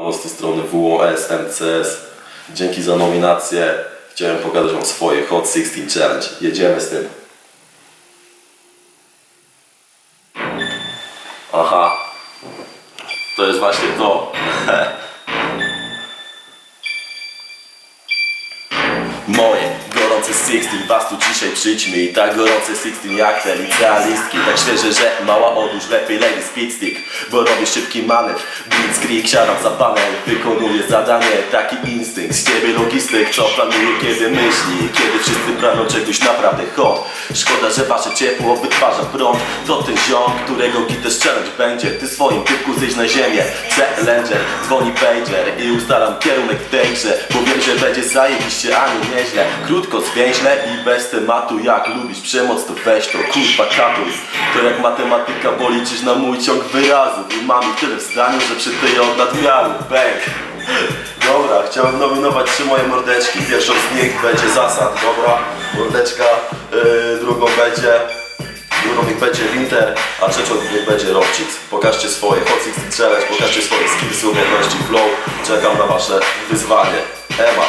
Siemano, z tej strony WOS MCS. Dzięki za nominację. Chciałem pokazać Wam swoje Hot 16 Challenge. Jedziemy z tym. Aha. To jest właśnie to. Moje gorące 16, was tu dzisiaj przyjdźmy I tak gorące 16 jak te licealistki. Tak świeże, że mała odłóż lepiej lady speed stick Bo robię szybki manewr. Blitzkrieg, siadam za panel Wykonuję zadanie, taki instynkt Z ciebie logistyk, co planuje kiedy myśli. Kiedy wszyscy pragną czegoś naprawdę hot Szkoda, że wasze ciepło wytwarza prąd. To ten ziom, którego Gites Challenge będzie. Ty swoim typku zejść na ziemię. Challenger, dzwoni pager I ustalam kierunek w tej grze Bo wiem, że będzie zajebiście, a nie nieźle. Krótko, zwięźle i bez tematu. Jak lubisz przemoc, to weź to kurwa katuj To jak matematyka, bo liczysz na mój ciąg wyrazów. I mam ich tyle w zdaniu, że przytyję od nadmiaru! Dobra, chciałem nominować trzy moje mordeczki Pierwszą z nich będzie zasad, dobra Mordeczka, yy, drugą będzie Drugą niech będzie Winter, a trzecią niech będzie Robcic. Pokażcie swoje Hot 16 Challenge, pokażcie swoje skillsy, umiejętności, flow. Czekam na wasze wyzwanie. Ema.